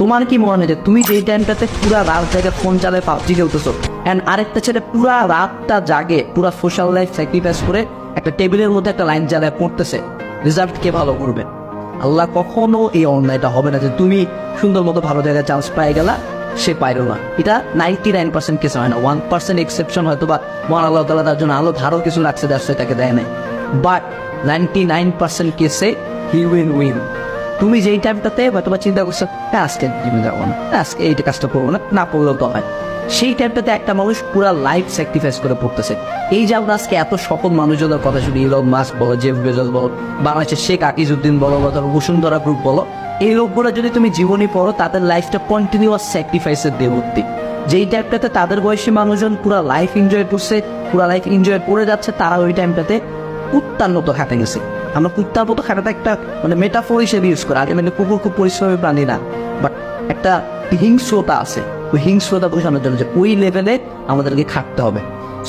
তোমার কি মনে হয় যে তুমি যেই টাইমটাতে পুরা রাত জায়গায় ফোন চালায় পাবজি খেলতেছো অ্যান্ড আরেকটা ছেলে পুরা রাতটা জাগে, পুরা সোশ্যাল লাইফ স্যাক্রিফাইস করে একটা টেবিলের মধ্যে একটা লাইন জ্বালায় পড়তেছে। রেজাল্ট কে ভালো করবে? আল্লাহ কখনো এই অন্যায়টা হবে না যে তুমি সুন্দর মতো ভালো জায়গায় চান্স পাই গেলা, সে পাইলো না। এটা নাইনটি নাইন পার্সেন্ট কেস হয় না। ওয়ান পার্সেন্ট এক্সেপশন হয়তো বা মহান আল্লাহ তালা তার জন্য আলো ধারও কিছু রাখছে যার সেটাকে দেয় নাই। বাট নাইনটি নাইন পার্সেন্ট কেসে হি উইন উইন তুমি যেই টাইমটাতে বা চিন্তা করছ "হ্যাঁ, আজকে জিমে যাব না আজকে এইটা কাজটা করব না না করলেও তো হয়। সেই টাইমটাতে একটা মানুষ পুরা লাইফ স্যাক্রিফাইস করে পড়তেছে এই যে আমরা আজকে এত সফল মানুষজনের কথা শুনি ইলন মাস্ক বলো জেফ বেজল বলো বাংলাদেশের শেখ আকিজউদ্দিন বলো বা ধরো বসুন্ধরা গ্রুপ বলো এই লোকগুলো যদি তুমি জীবনী পড়ো তাদের লাইফটা কন্টিনিউয়াস স্যাক্রিফাইসের দিয়ে ভর্তি যেই টাইমটাতে তাদের বয়সী মানুষজন পুরো লাইফ এনজয় করছে পুরো লাইফ এনজয় করে যাচ্ছে তারা ওই টাইমটাতে মতো খাটে গেছে। আমরা কুত্তার মতো খেলাটা একটা মানে মেটাফোর হিসেবে ইউজ করি। আগে মানে কুকুর খুব পরিশ্রমী প্রাণী না বাট একটা হিংস্রতা আছে। ওই হিংস্রতা বোঝানোর জন্য যে ওই লেভেলে আমাদেরকে খাটতে হবে।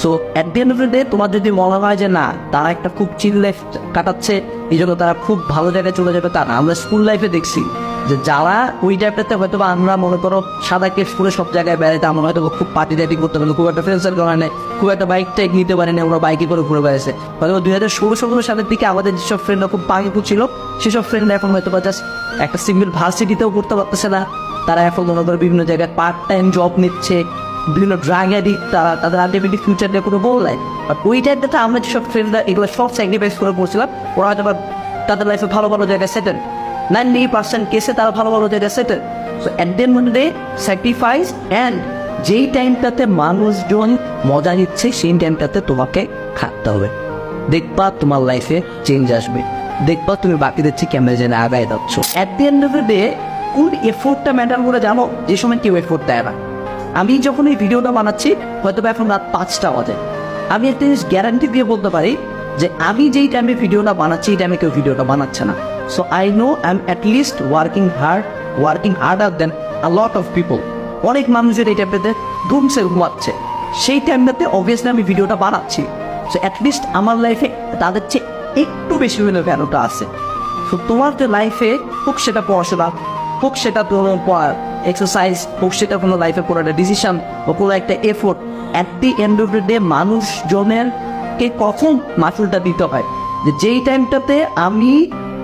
So at the end of the day তোমার যদি মনে হয় যে না, তারা একটা খুব চিল লাইফ কাটাচ্ছে, এই জন্য তারা খুব ভালো জায়গায় চলে যাবে তা না। আমরা স্কুল লাইফে দেখছি যে যারা ওই টাইপটাতে হয়তো বা আমরা মনে করো সাদা কেস পরে সব জায়গায় বেড়াইতে আমরা হয়তো খুব পার্টি টাইটি করতে পারি, খুব একটা ফ্রেন্ডসের করা নেই, খুব একটা বাইক টাইক নিতে পারি না আমরা বাইকে করে ঘুরে বেড়াইছে। হয়তো দুই হাজার ষোলো সতেরো সালের দিকে আমাদের যেসব ফ্রেন্ডরা খুব পাঙ্গু ছিল, সেসব ফ্রেন্ডরা এখন হয়তো বা জাস্ট একটা সিঙ্গেল ভার্সিটিতেও করতে পারতেছে না। তারা এখন মনে করো বিভিন্ন জায়গায় পার্ট টাইম জব নিচ্ছে, বিভিন্ন ড্রাগ অ্যাডিক্ট তারা তাদের আলটিমেটলি ফিউচার নিয়ে কোনো গোল নাই। বাট ওই টাইমটাতে আমরা যেসব ফ্রেন্ডরা এগুলো সব স্যাক্রিফাইস করে পড়ছিলাম, ওরা হয়তো বা তাদের লাইফে ভালো ভালো জায়গায় সেটেল নাইনটি পার্সেন্ট কেসে তারা ভালো ভালো so at then sacrifice and যেই টাইমটাতে মানুষজন মজা নিচ্ছে, সেই টাইমটাতে তোমাকে খাটতে হবে। দেখবা তোমার লাইফে চেঞ্জ আসবে। দেখবা তুমি জেনে আগায় যাচ্ছ। At the end of the day কোন এফোর্টটা ম্যাটার করে জানো? যে সময় কেউ এফোর্ট দেয় না। আমি যখন এই ভিডিওটা বানাচ্ছি হয়তো এখন রাত পাঁচটা বাজে। আমি একটা জিনিস গ্যারান্টি দিয়ে বলতে পারি যে আমি যেই টাইমে ভিডিওটা বানাচ্ছি, এই টাইমে কেউ ভিডিওটা বানাচ্ছে না। So I know I am at least working hard working harder than a lot of people অনেক মানুষের এই টাইমটাতে ঘুমছে ঘুমাচ্ছে। সেই টাইমটাতে অবভিয়াসলি আমি ভিডিওটা বানাচ্ছি। সো অ্যাটলিস্ট আমার লাইফে তাদের চেয়ে একটু বেশি হলেও ভ্যালুটা আছে। তো তোমার যে লাইফে হোক সেটা পড়াশোনা, হোক সেটা তোমার এক্সারসাইজ হোক সেটা কোনো লাইফে কোনো একটা ডিসিশন বা কোনো একটা effort at the end of the day মানুষজনের কে কখন মাসুলটা দিতে হয়? যে যেই টাইমটাতে আমি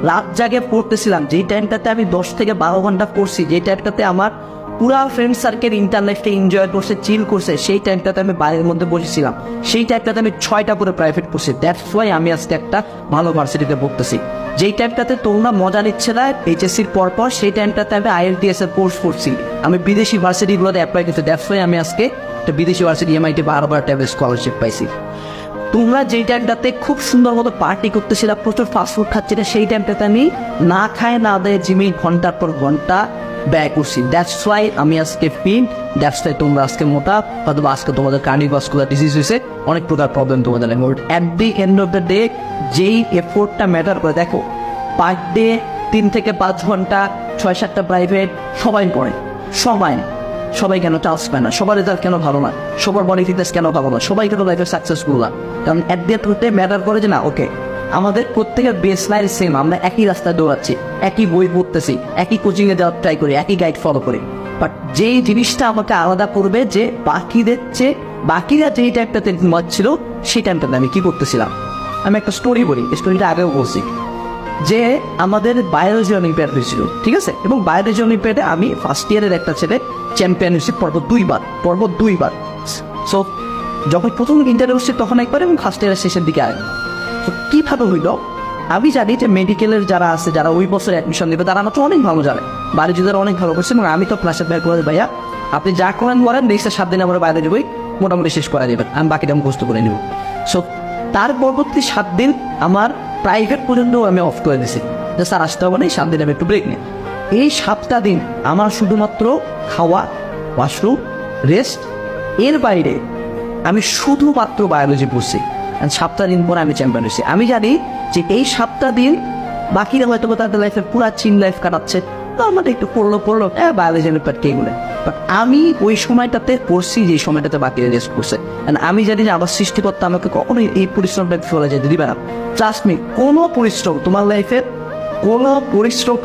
রাত জাগে পড়তেছিলাম। যেই টাইমটাতে আমি দশ থেকে বারো ঘণ্টা পড়ছি, যেই টাইমটাতে আমার পুরা ফ্রেন্ড সার্কেল ইন্টারনেটে এনজয় করছে চিল করছে, সেই টাইমটাতে আমি বাইরের মধ্যে বসেছিলাম। সেই টাইমটাতে আমি ছয়টা করে প্রাইভেট পড়ছি। দ্যাটস ওয়াই আমি আজকে একটা ভালো ভার্সিটিতে পড়তেছি যেই টাইমটাতে তোমরা মজা নিচ্ছে না এইচএসসির পর পর সেই টাইমটাতে আমি আইএলটিএস এর কোর্স করছি আমি বিদেশি ভার্সিটিগুলোতে অ্যাপ্লাই করছি। দ্যাটস ওয়াই আমি আজকে একটা বিদেশি ভার্সিটি এমআইটি বারবার ট্যাবেল স্কলারশিপ পাইছি। তোমরা যেই টাইমটাতে খুব সুন্দর মতো পার্টি করতেছিল প্রচুর ফাস্টফুড খাচ্ছিলে, সেই টাইমটাতে আমি না খায় না দেয় জিমে ঘণ্টার পর ঘণ্টা ব্যয় করছি। দ্যাটস ওয়াই আমি আজকে ফিট দ্যাটস ওয়াই তোমরা আজকে মোটা হয়তো আজকে তোমাদের কার্ডিভাস্কুলার ডিজিজ হয়েছে, অনেক প্রকার প্রবলেম তোমাদের at the end of the day যেই এফোর্টটা ম্যাটার করে, দেখো পার ডে তিন থেকে পাঁচ ঘণ্টা ছয় সাতটা প্রাইভেট সবাই পড়ে সবাই। সবাই কেন চান্স পায় না? সবার রেজাল্ট কেন ভালো না? সবার বডি ফিটনেস কেন ভালো না? সবাই কেন লাইফে সাকসেসফুল না। কারণ অ্যাট দি ম্যাটার করে যে না ওকে আমাদের প্রত্যেকের বেস লাইন সেম আমরা একই রাস্তায় দৌড়াচ্ছি, একই বই পড়তেছি, একই কোচিংয়ে যাওয়ার ট্রাই করি, একই গাইড ফলো করি। বাট যেই জিনিসটা আমাকে আলাদা করবে যে বাকিদের চেয়ে, বাকিরা যেই টাইপটাতে ছিল সেই টাইমটাতে আমি কি করতেছিলাম? আমি একটা স্টোরি বলি স্টোরিটা আগেও বলছি। যে আমাদের বায়োলজি অলিম্পিয়াড হয়েছিল, ঠিক আছে? এবং বায়োলজি অলিম্পিয়াডে আমি ফার্স্ট ইয়ারের একটা ছেলে চ্যাম্পিয়ন হয়েছি পর্ব দুইবার পর্ব দুইবার। সো যখন প্রথম ইন্টারভিউ হচ্ছে, তখন একবার এবং ফার্স্ট ইয়ারের শেষের দিকে আগে তো কীভাবে হইল? আমি জানি যে মেডিকেলের যারা আছে, যারা ওই বছর অ্যাডমিশন দেবে তারা আমাকে অনেক ভালো জানে। বায়োলজি যারা অনেক ভালো করছে, এবং আমি তো ক্লাসের ব্যাগ করে ভাইয়া। আপনি যা করেন করেন নেক্সট সাত দিন আমরা বাইরে যাবই, মোটামুটি শেষ করা যাবে আমি বাকিটা মুখস্থ করে নেব। সো তার পরবর্তী সাত দিন আমার প্রাইভেট পর্যন্ত আমি অফ করে দিয়েছি যে স্যার, আসতে হবে না, এই সাত দিন আমি একটু ব্রেক নিই। এই সাতটা দিন আমার শুধুমাত্র খাওয়া ওয়াশরুম রেস্ট এর বাইরে আমি শুধুমাত্র বায়োলজি পড়ছি। সাতটা দিন পরে আমি চ্যাম্পিয়ন হয়েছি। আমি জানি যে এই সাতটা দিন বাকিরা হয়তো তাদের লাইফের পুরা চিন লাইফ কাটাচ্ছে। তো আমাদের একটু পড়ল পড়ল হ্যাঁ বায়োলজি ব্যাপার কে বলে আমি ওই সময়টাতে পড়ছি, যে সময়টাতে বাকি রেস্ট করছে। আমি জানি যে আমার সৃষ্টিকর্তা আমাকে কখনোই এই পরিশ্রমটা ফেলে যেতে দিবে না। ট্রাস্ট মি কোনো পরিশ্রম তোমার লাইফের কোনো পরিশ্রম